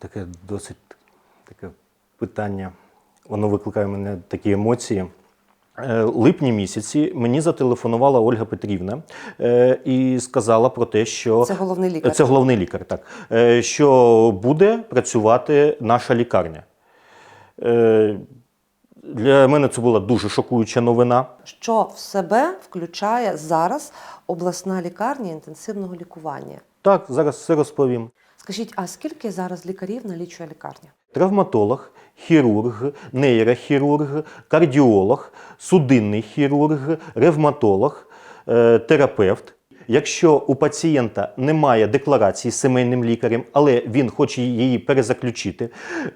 таке досить таке питання. Воно викликає в мене такі емоції. Е, Липні місяці мені зателефонувала Ольга Петрівна е, і сказала про те, що Це головний лікар. Це головний лікар, так. Е, Що буде працювати наша лікарня. Для мене це була дуже шокуюча новина. Що в себе включає зараз обласна лікарня інтенсивного лікування? Так, зараз все розповім. Скажіть, а скільки зараз лікарів налічує лікарня? Травматолог, хірург, нейрохірург, кардіолог, судинний хірург, ревматолог, е, терапевт. Якщо у пацієнта немає декларації з сімейним лікарем, але він хоче її перезаключити,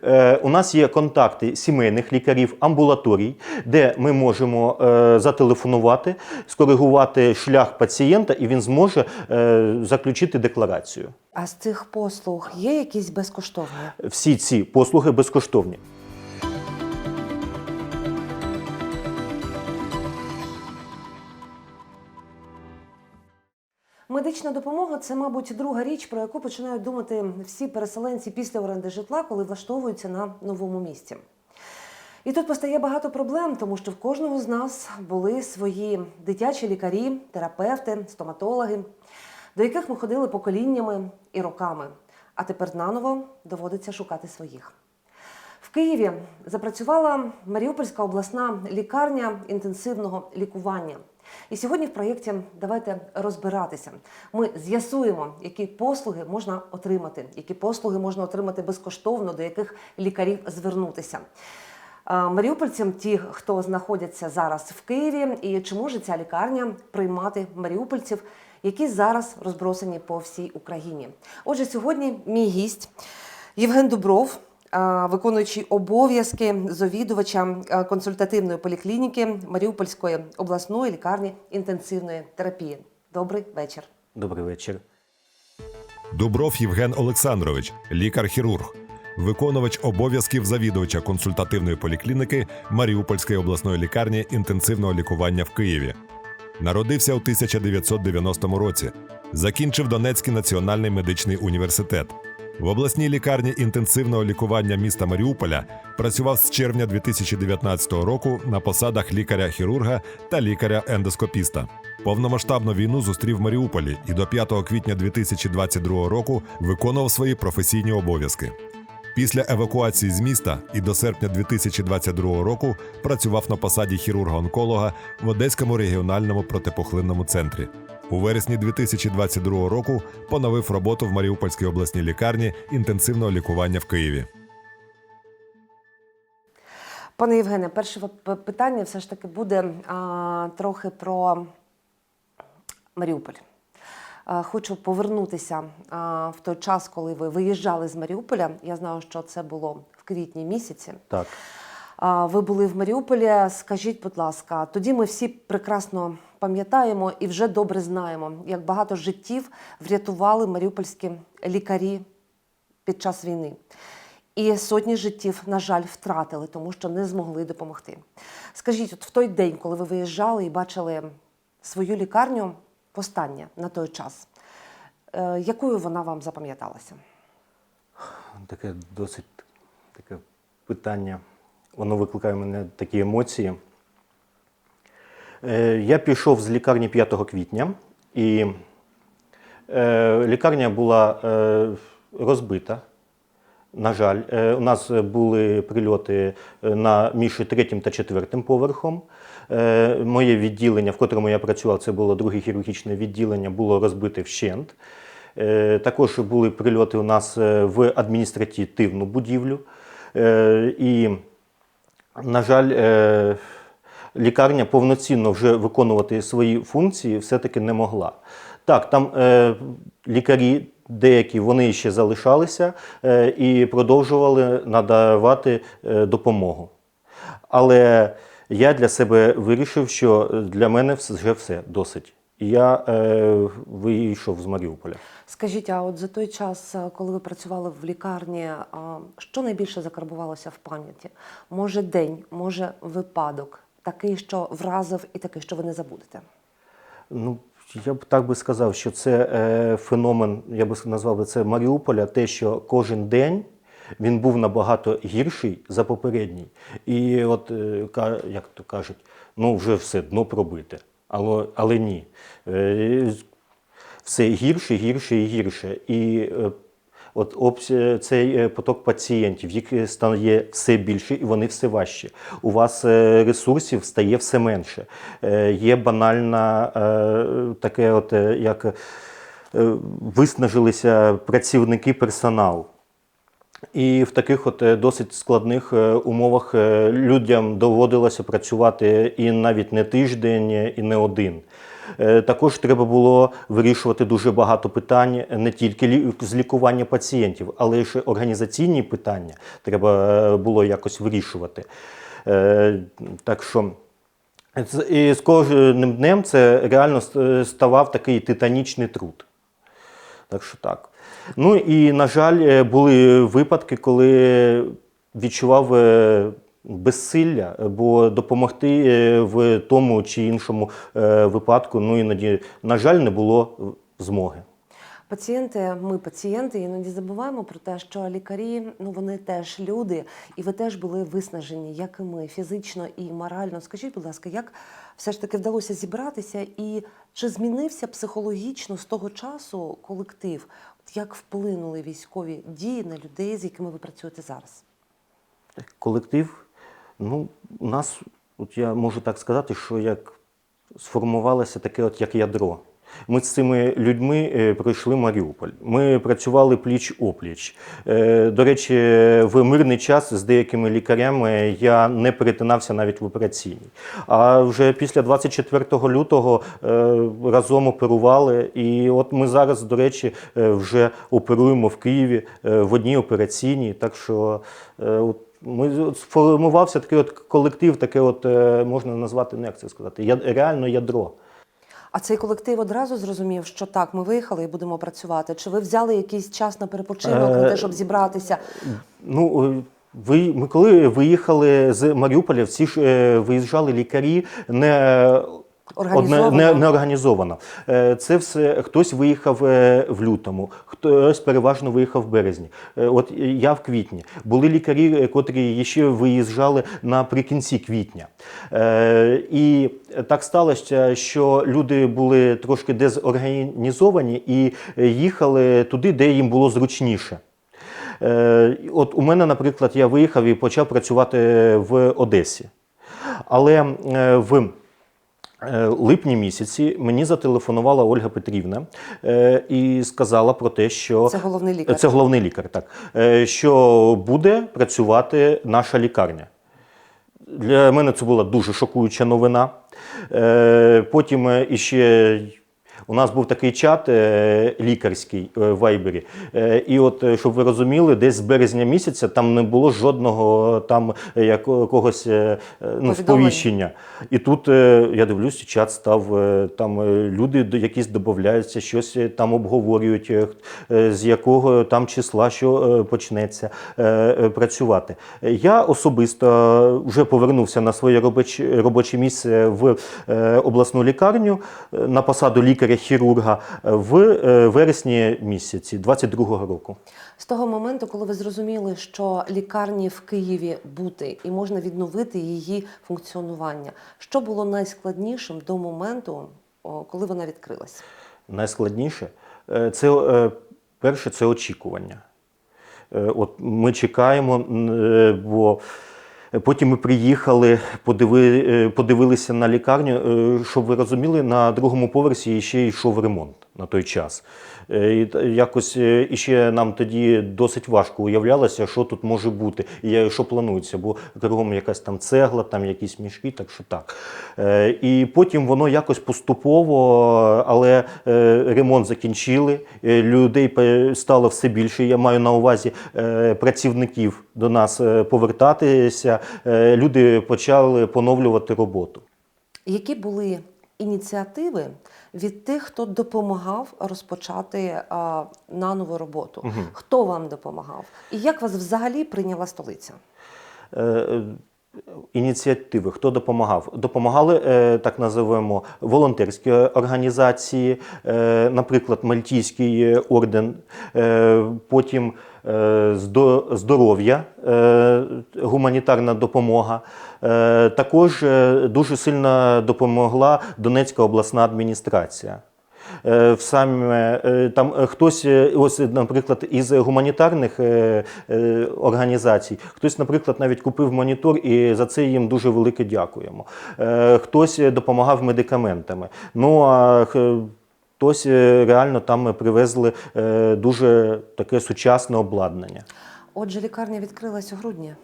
е, у нас є контакти сімейних лікарів, амбулаторій, де ми можемо е, зателефонувати, скоригувати шлях пацієнта, і він зможе е, заключити декларацію. А з цих послуг є якісь безкоштовні? Всі ці послуги безкоштовні. Медична допомога це, мабуть, друга річ, про яку починають думати всі переселенці після оренди житла, коли влаштовуються на новому місці. І тут постає багато проблем, тому що в кожного з нас були свої дитячі лікарі, терапевти, стоматологи, до яких ми ходили поколіннями і роками. А тепер наново доводиться шукати своїх. В Києві запрацювала Маріупольська обласна лікарня інтенсивного лікування. І сьогодні в проєкті давайте розбиратися. Ми з'ясуємо, які послуги можна отримати, які послуги можна отримати безкоштовно, до яких лікарів звернутися. Маріупольцям, ті, хто знаходяться зараз в Києві, і чи може ця лікарня приймати маріупольців, які зараз розбросані по всій Україні. Отже, сьогодні мій гість Євген Дубров, виконуючий обов'язки завідувача консультативної поліклініки Маріупольської обласної лікарні інтенсивної терапії. Добрий вечір. Добрий вечір. Дубров Євген Олександрович, лікар-хірург, виконувач обов'язків завідувача консультативної поліклініки Маріупольської обласної лікарні інтенсивного лікування в Києві. Народився у 1990 році. Закінчив Донецький національний медичний університет. В обласній лікарні інтенсивного лікування міста Маріуполя працював з червня 2019 року на посадах лікаря-хірурга та лікаря-ендоскопіста. Повномасштабну війну зустрів Маріуполі і до 5 квітня 2022 року виконував свої професійні обов'язки. Після евакуації з міста і до серпня 2022 року працював на посаді хірурга-онколога в Одеському регіональному протипухлинному центрі. У вересні 2022 року поновив роботу в Маріупольській обласній лікарні інтенсивного лікування в Києві. Пане Євгене, перше питання все ж таки буде а, трохи про Маріуполь. А, Хочу повернутися а, в той час, коли ви виїжджали з Маріуполя. Я знаю, що це було в квітні місяці. Так. Ви були в Маріуполі. Скажіть, будь ласка, тоді ми всі прекрасно пам'ятаємо і вже добре знаємо, як багато життів врятували маріупольські лікарі під час війни. І сотні життів, на жаль, втратили, тому що не змогли допомогти. Скажіть, от в той день, коли ви виїжджали і бачили свою лікарню, востаннє на той час, е, якою вона вам запам'яталася? Таке досить таке питання. Воно викликає в мене такі емоції. Е, Я пішов з лікарні 5 квітня, і е, лікарня була е, розбита. На жаль, у нас були прильоти на між третім та четвертим поверхом. Моє відділення, в котрому я працював, це було друге хірургічне відділення, було розбите вщент. Також були прильоти у нас в адміністративну будівлю. І, на жаль, е, лікарня повноцінно вже виконувати свої функції все-таки не могла. Так, там е, лікарі деякі вони ще залишалися е, і продовжували надавати допомогу. Але я для себе вирішив, що для мене вже все досить. І я е, вийшов з Маріуполя. Скажіть, а от за той час, е, коли ви працювали в лікарні, що найбільше закарбувалося в пам'яті? Може, день, може, випадок, такий, що вразив, і такий, що ви не забудете? Ну, я б так би сказав, що це е, феномен, я би назвав би це Маріуполя, те, що кожен день Він був набагато гірший за попередній. І от, е, як то кажуть, ну вже все дно пробите. Але, але ні. Е, Все гірше, гірше і гірше. І е, от обс- цей е, поток пацієнтів, їх е, стає все більше і вони все важчі. У вас е, ресурсів стає все менше. Е, Є банальна е, таке, от е, як е, виснажилися працівники персонал. І в таких от е, досить складних е, умовах е, людям доводилося працювати і навіть не тиждень, і не один. Також треба було вирішувати дуже багато питань не тільки з лікування пацієнтів, але й організаційні питання треба було якось вирішувати. Так що і з кожним днем це реально ставав такий титанічний труд. Так що так. Ну і, на жаль, е, були випадки, коли відчував е, безсилля, е, бо допомогти в тому чи іншому випадку, ну іноді, на жаль, не було змоги. Пацієнти, ми пацієнти, іноді забуваємо про те, що лікарі ну вони теж люди, і ви теж були виснажені, як і ми, фізично і морально. Скажіть, будь ласка, як все ж таки вдалося зібратися, і чи змінився психологічно з того часу колектив? Як вплинули військові дії на людей, з якими ви працюєте зараз? Колектив, ну, у нас, от я можу так сказати, що як сформувалося таке, от як ядро. Ми з цими людьми е, пройшли Маріуполь. Ми працювали пліч-опліч. Е, До речі, в мирний час з деякими лікарями я не перетинався навіть в операційній. А вже після 24 лютого е, разом оперували. І от ми зараз, до речі, вже оперуємо в Києві в одній операційній. Так що ми сформувався такий от колектив, таке от можна назвати, ну як це сказати, я- реально ядро. А цей колектив одразу зрозумів, що так, ми виїхали і будемо працювати. Чи ви взяли якийсь час на перепочинок, на те, Е, щоб зібратися? Ну, е, ви, ми коли виїхали з Маріуполя, всі ж е, виїжджали лікарі не. Одне, не, не організовано. Е, Це все хтось виїхав е, в лютому, хтось переважно виїхав в березні. Е, От я в квітні. Були лікарі, котрі ще виїжджали наприкінці квітня. І так сталося, що люди були трошки дезорганізовані і їхали туди, де їм було зручніше. От у мене, наприклад, я виїхав і почав працювати в Одесі. Але в липні місяці мені зателефонувала Ольга Петрівна е, і сказала про те, що Це головний лікар. це головний лікар, так е, що буде працювати наша лікарня. Для мене це була дуже шокуюча новина. Е, Потім е, іще у нас був такий чат е, лікарський е, в Вайбері. Е, І от, щоб ви розуміли, десь з березня місяця там не було жодного там якогось ну, сповіщення. І тут я дивлюся, чат став там люди якісь додаються, щось там обговорюють, з якого там числа що почнеться працювати. Я особисто вже повернувся на своє робоче, місце в обласну лікарню на посаду лікаря-хірурга в е, вересні місяці 22-го року. З того моменту, коли ви зрозуміли, що лікарні в Києві бути і можна відновити її функціонування, що було найскладнішим до моменту, коли вона відкрилась? Найскладніше е, це е, перше це очікування. Е, От ми чекаємо, е, бо потім ми приїхали, подиви, е, подивилися на лікарню. Е, Щоб ви розуміли, на другому поверсі ще йшов ремонт на той час. Е, І якось е, іще нам тоді досить важко уявлялося, що тут може бути, і що планується, бо кругом якась там цегла, там якісь мішки, так що так. Е, І потім воно якось поступово, але е, ремонт закінчили, е, людей стало все більше. Я маю на увазі е, працівників до нас е, повертатися. Е, Люди почали поновлювати роботу. Які були ініціативи від тих, хто допомагав розпочати а, наново роботу? Хто вам допомагав? І як вас взагалі прийняла столиця? Е, ініціативи, хто допомагав? Допомагали е, так називаємо волонтерські організації, е, наприклад, Мальтійський орден, е, потім здоров'я, гуманітарна допомога. Також дуже сильно допомогла Донецька обласна адміністрація. Е, в саме там е, хтось, е, ось, наприклад, із гуманітарних організацій, хтось, наприклад, навіть купив монітор, і за це їм дуже велике дякуємо. Хтось допомагав медикаментами. Ну а хтось реально там привезли дуже таке сучасне обладнання. Отже, лікарня відкрилась у грудні.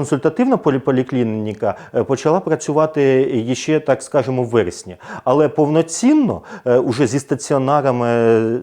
Консультативна полі- поліклініка е, почала працювати ще, так скажемо, в вересні, але повноцінно, е, уже зі стаціонарами е,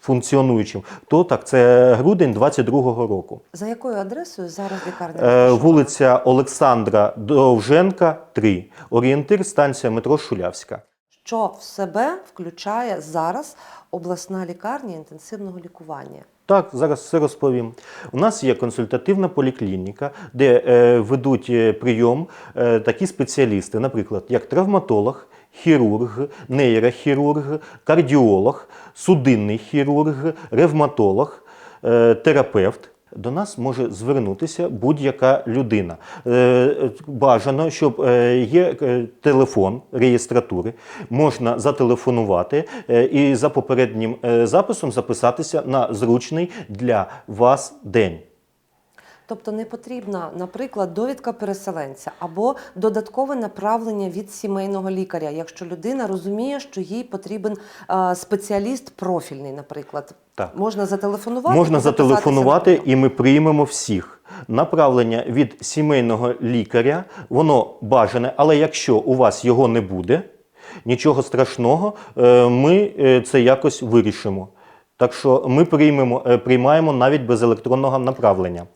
функціонуючим, то так, це грудень 22-го року. За якою адресою зараз лікарня? Вулиця Олександра Довженка, 3. Орієнтир, станція метро Шулявська. Що в себе включає зараз обласна лікарня інтенсивного лікування? Так, зараз все розповім. У нас є консультативна поліклініка, де е, ведуть е, прийом е, такі спеціалісти, наприклад, як травматолог, хірург, нейрохірург, кардіолог, судинний хірург, ревматолог, е, терапевт. До нас може звернутися будь-яка людина. Е, Бажано, щоб е, є е, телефон реєстратури, можна зателефонувати і за попереднім записом записатися на зручний для вас день. Тобто не потрібна, наприклад, довідка переселенця або додаткове направлення від сімейного лікаря, якщо людина розуміє, що їй потрібен е, спеціаліст профільний, наприклад. Так. Можна зателефонувати. Можна зателефонувати, і ми приймемо всіх. Направлення від сімейного лікаря, воно бажане, але якщо у вас його не буде, нічого страшного, е, ми е, це якось вирішимо. Так що ми приймемо, приймаємо навіть без електронного направлення.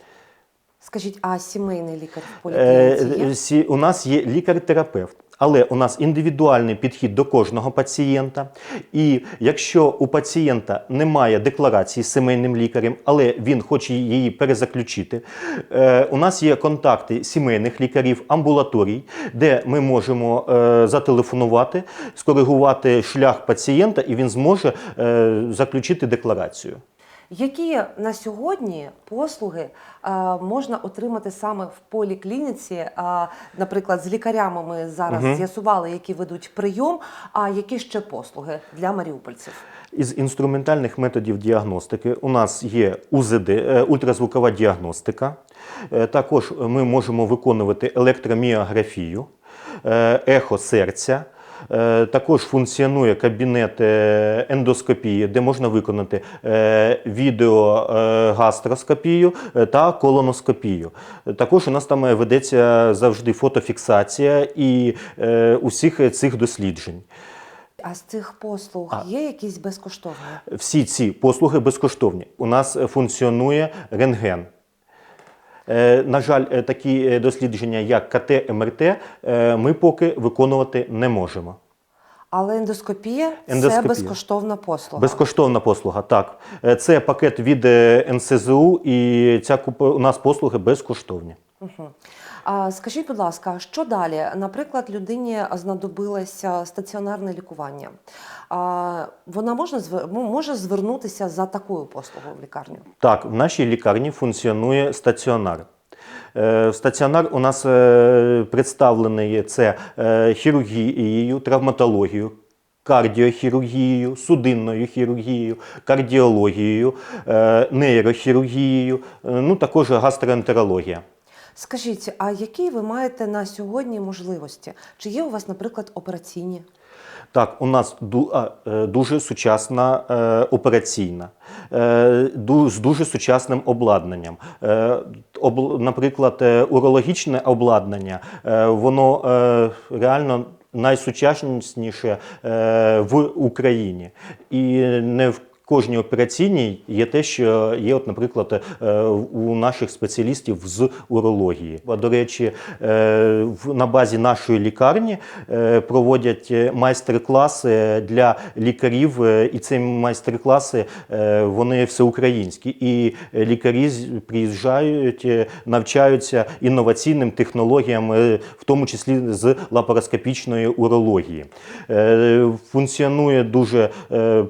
Скажіть, а сімейний лікар в Е, поліклініці є? У нас є лікар-терапевт. Але у нас індивідуальний підхід до кожного пацієнта. І якщо у пацієнта немає декларації з сімейним лікарем, але він хоче її перезаключити, е, у нас є контакти сімейних лікарів, амбулаторій, де ми можемо е, зателефонувати, скоригувати шлях пацієнта, і він зможе е, заключити декларацію. Які на сьогодні послуги е, можна отримати саме в поліклініці? Е, наприклад, з лікарями ми зараз Мгм. з'ясували, які ведуть прийом. А які ще послуги для маріупольців? Із інструментальних методів діагностики у нас є УЗД, е, ультразвукова діагностика. Також ми можемо виконувати електроміографію, ехо серця. Е, Також функціонує кабінет е, ендоскопії, де можна виконати е, відеогастроскопію та колоноскопію. Також у нас там ведеться завжди фотофіксація і усіх цих досліджень. А з цих послуг є якісь безкоштовні? Всі ці послуги безкоштовні. У нас функціонує рентген. Е, На жаль, е, такі е, дослідження, як КТ, МРТ, ми поки виконувати не можемо. Але ендоскопія, це безкоштовна послуга. Безкоштовна послуга, так. Е, Це пакет від е, НСЗУ, і ця у нас послуги безкоштовні. Мгм. А скажіть, будь ласка, що далі? Наприклад, людині знадобилося стаціонарне лікування. А, вона можна може звернутися за такою послугою в лікарню? Так, в нашій лікарні функціонує стаціонар. Е, стаціонар у нас е, представлений це е, хірургією, травматологією, кардіохірургією, судинною хірургією, кардіологією, нейрохірургією, ну також гастроентерологія. Скажіть, а які ви маєте на сьогодні можливості? Чи є у вас, наприклад, операційні? Так, у нас е, дуже сучасна е, операційна, е, з дуже сучасним обладнанням. Обл- наприклад, урологічне обладнання, воно реально найсучасніше в Україні. І не в кожній операційній є те, що є, от, наприклад, е, у наших спеціалістів з урології. До речі, е, на базі нашої лікарні е, проводять майстер-класи для лікарів, і ці майстер-класи вони всеукраїнські. І лікарі приїжджають, навчаються інноваційним технологіям, в тому числі з лапароскопічної урології. Функціонує дуже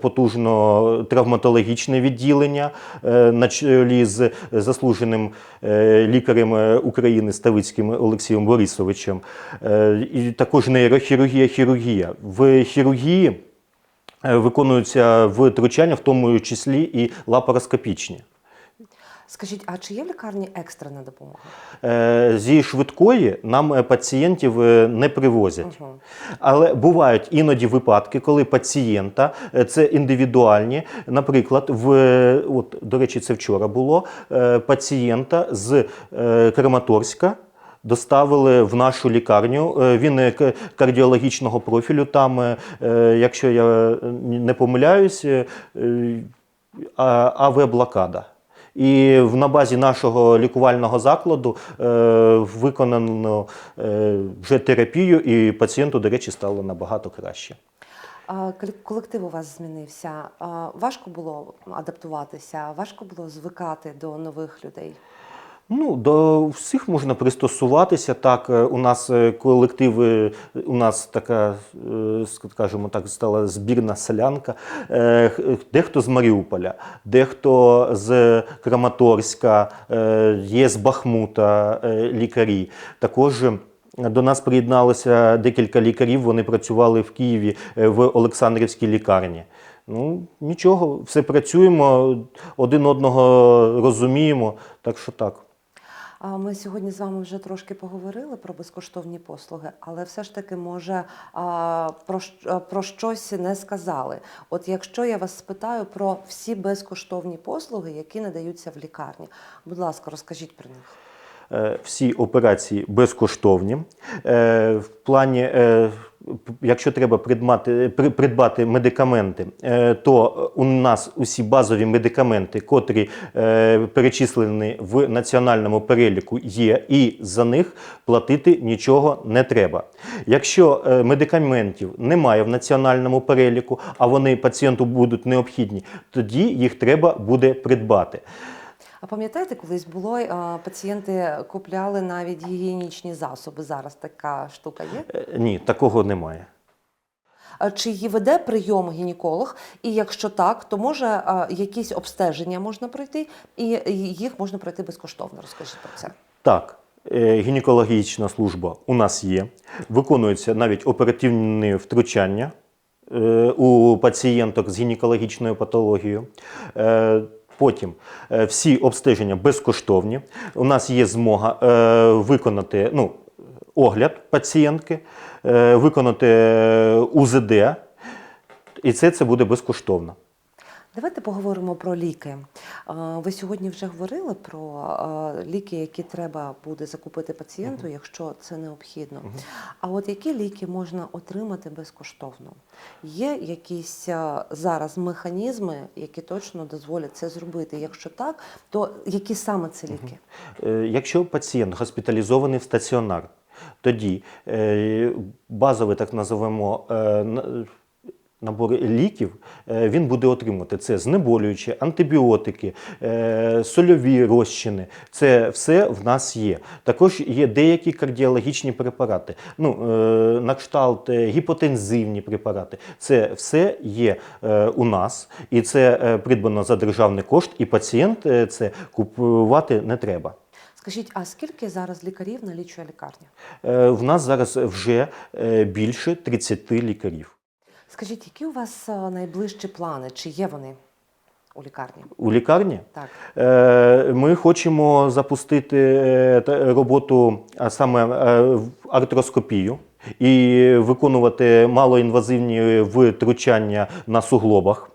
потужно травматологічне відділення е, на чолі з заслуженим е, лікарем е, України Ставицьким Олексієм Борисовичем. І також нейрохірургія, хірургія. В хірургії виконуються втручання, в тому числі і лапароскопічні. Скажіть, а чи є в лікарні екстрена допомога? Е, Зі швидкої нам е, пацієнтів е, не привозять. Угу. Але бувають іноді випадки, коли пацієнта це індивідуальні. Наприклад, в от до речі, це вчора було пацієнта з Краматорська. Доставили в нашу лікарню. Він кардіологічного профілю. Там, якщо я не помиляюсь, е, е, а- АВ-блокада. І на базі нашого лікувального закладу е, виконано е, вже терапію, і пацієнту, до речі, стало набагато краще. Колектив у вас змінився. Важко було адаптуватися, важко було звикати до нових людей. Ну, до всіх можна пристосуватися. Так, е, у нас е, колективи, у нас така, е, скажімо так, стала збірна селянка. Е, Дехто з Маріуполя, дехто з Краматорська, е, є з Бахмута е, лікарі. Також. е, До нас приєдналося декілька лікарів. Вони працювали в Києві е, в Олександрівській лікарні. Ну нічого, все працюємо, один одного розуміємо. Так що так. Ми сьогодні з вами вже трошки поговорили про безкоштовні послуги, але все ж таки, може, про, про щось не сказали. От якщо я вас спитаю про всі безкоштовні послуги, які надаються в лікарні, будь ласка, розкажіть про них. Е, всі операції безкоштовні. Е, В плані, е, якщо треба придбати, придбати медикаменти, то у нас усі базові медикаменти, котрі перечислені в національному переліку, є, і за них платити нічого не треба. Якщо медикаментів немає в національному переліку, а вони пацієнту будуть необхідні, тоді їх треба буде придбати. А пам'ятаєте, колись було пацієнти купляли навіть гігієнічні засоби. Зараз така штука є. Е, Ні, такого немає. Чи її веде прийом гінеколог? І якщо так, то може якісь обстеження можна пройти, і їх можна пройти безкоштовно. Розкажіть про це. Так, е, гінекологічна служба у нас є. Виконуються навіть оперативні втручання е, у пацієнток з гінекологічною патологією. Потім е, всі обстеження безкоштовні. У нас є змога е, виконати ну, огляд пацієнтки, е, виконати УЗД, і це, це буде безкоштовно. Давайте поговоримо про ліки. Ви сьогодні вже говорили про ліки, які треба буде закупити пацієнту, якщо це необхідно. А от які ліки можна отримати безкоштовно? Є якісь зараз механізми, які точно дозволять це зробити? Якщо так, то які саме це ліки? Е, Якщо пацієнт госпіталізований в стаціонар, тоді е, базовий, так називаємо, е, на- набор ліків е, він буде отримувати. Це знеболюючі, антибіотики, е, сольові розчини. Це все в нас є. Також є деякі кардіологічні препарати, ну, е, на кшталт гіпотензивні препарати. Це все є у нас, і це придбано за державний кошт, і пацієнт це купувати не треба. Скажіть, а скільки зараз лікарів налічує лікарня? В нас зараз вже більше 30 лікарів. Скажіть, які у вас найближчі плани? Чи є вони у лікарні? У лікарні Так. Е, ми хочемо запустити е, роботу, а саме е, в артроскопію. І виконувати малоінвазивні втручання на суглобах.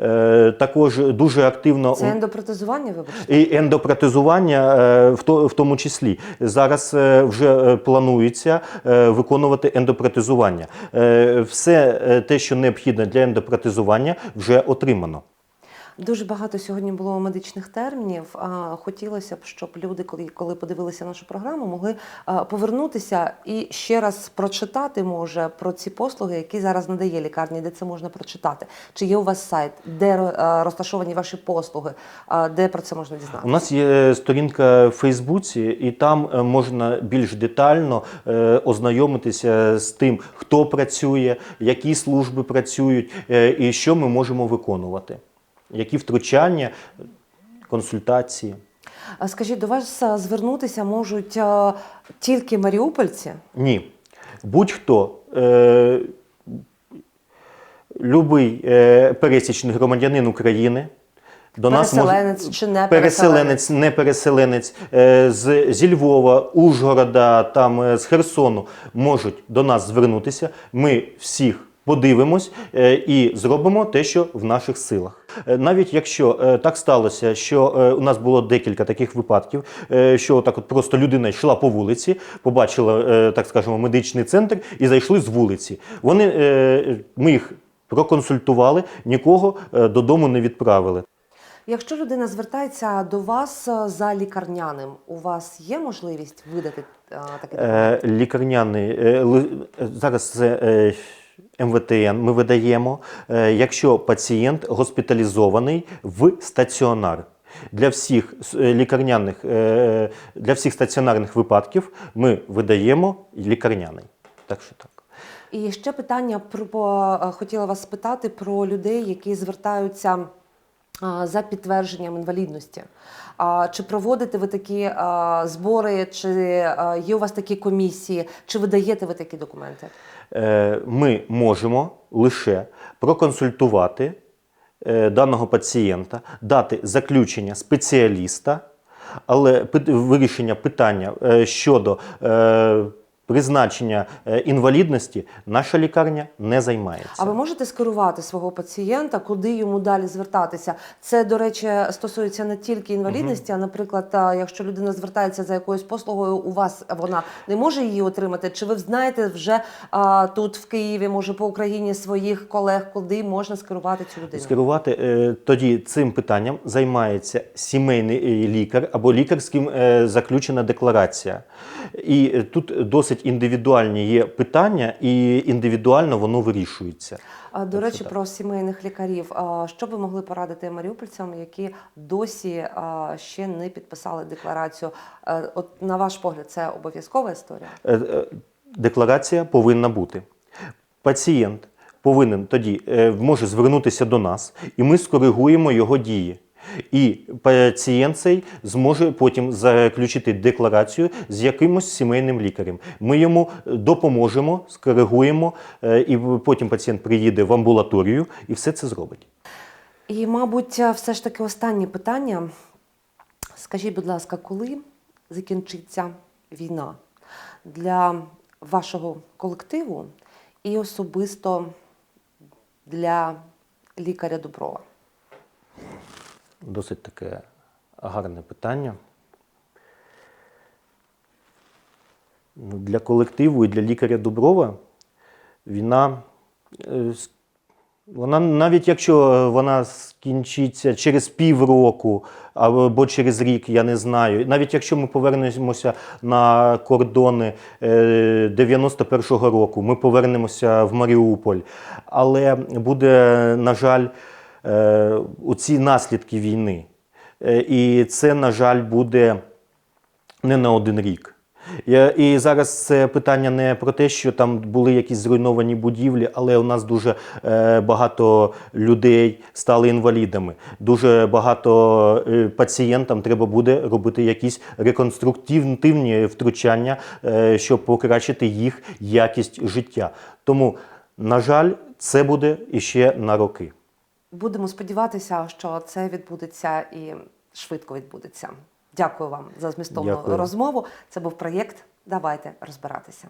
Е, Також дуже активно Це ендопротезування, вибачте? І ендопротезування е, в то- в тому числі. Зараз е, вже планується виконувати ендопротезування. Все те, що необхідно для ендопротезування, вже отримано. Дуже багато сьогодні було медичних термінів. Хотілося б, щоб люди, коли, коли подивилися нашу програму, могли повернутися і ще раз прочитати може про ці послуги, які зараз надає лікарня, де це можна прочитати. Чи є у вас сайт, де розташовані ваші послуги, де про це можна У нас є сторінка в Фейсбуці, і там е, можна більш детально е, ознайомитися з тим, хто працює, які служби працюють е, і що ми можемо виконувати, які втручання, консультації. А Скажіть, до вас звернутися можуть а, тільки маріупольці? Ні. Будь-хто, е, любий е, пересічний громадянин України. До нас Переселенець чи не переселенець, не переселенець е, з, зі Львова, Ужгорода, там е, з Херсону можуть до нас звернутися. Ми всіх подивимось е, і зробимо те, що в наших силах. Е, Навіть якщо е, так сталося, що у нас було декілька таких випадків, що так от просто людина йшла по вулиці, побачила, так скажемо, медичний центр і зайшли з вулиці. Вони, ми їх проконсультували, нікого додому не відправили. Якщо людина звертається до вас за лікарняним, у вас є можливість видати а, такий документ? Е, лікарняний зараз це МВТН ми видаємо, е, якщо пацієнт госпіталізований в стаціонар. Для всіх е, лікарняних е, для всіх стаціонарних випадків ми видаємо лікарняний. Так що так. І ще питання про хотіла вас спитати про людей, які звертаються за підтвердженням інвалідності. Чи проводите ви такі збори, чи є у вас такі комісії, чи видаєте ви такі документи? Е, ми можемо лише проконсультувати е, даного пацієнта, дати заключення спеціаліста, але вирішення питання е, щодо призначення е, інвалідності наша лікарня не займається. А ви можете скерувати свого пацієнта, куди йому далі звертатися? Це, до речі, стосується не тільки інвалідності, а, наприклад, якщо людина звертається за якоюсь послугою, у вас вона не може її отримати. Чи ви знаєте вже а, тут в Києві, може по Україні своїх колег, куди можна скерувати цю людину? Скерувати е, тоді цим питанням займається сімейний е, лікар або лікарським заключена декларація. І тут досить індивідуальні є питання, і індивідуально воно вирішується. А, До Так речі, так. про сімейних лікарів. А, Що ви могли порадити маріупольцям, які досі а, ще не підписали декларацію? Е, От на ваш погляд, це обов'язкова історія? Е, е, Декларація повинна бути. Пацієнт повинен тоді е, може звернутися до нас, і ми скоригуємо його дії. І пацієнт цей зможе потім заключити декларацію з якимось сімейним лікарем. Ми йому допоможемо, скоригуємо, е, і потім пацієнт приїде в амбулаторію і все це зробить. І, мабуть, все ж таки останнє питання. Скажіть, будь ласка, коли закінчиться війна для вашого колективу і особисто для лікаря Доброва? Досить таке гарне питання. Для колективу і для лікаря Дуброва війна, е, вона навіть якщо вона скінчиться через півроку або через рік, я не знаю. Навіть якщо ми повернемося на кордони е, 91-го року, ми повернемося в Маріуполь. Але буде, на жаль, е, оці наслідки війни. Е, І це, на жаль, буде не на один рік. І зараз це питання не про те, що там були якісь зруйновані будівлі, але у нас дуже е, багато людей стали інвалідами. Дуже багато е, пацієнтам треба буде робити якісь реконструктивні втручання, е, щоб покращити їх якість життя. Тому, на жаль, це буде іще на роки. Будемо сподіватися, що це відбудеться і швидко відбудеться. Дякую вам за змістовну Дякую. розмову. Це був проєкт. Давайте розбиратися.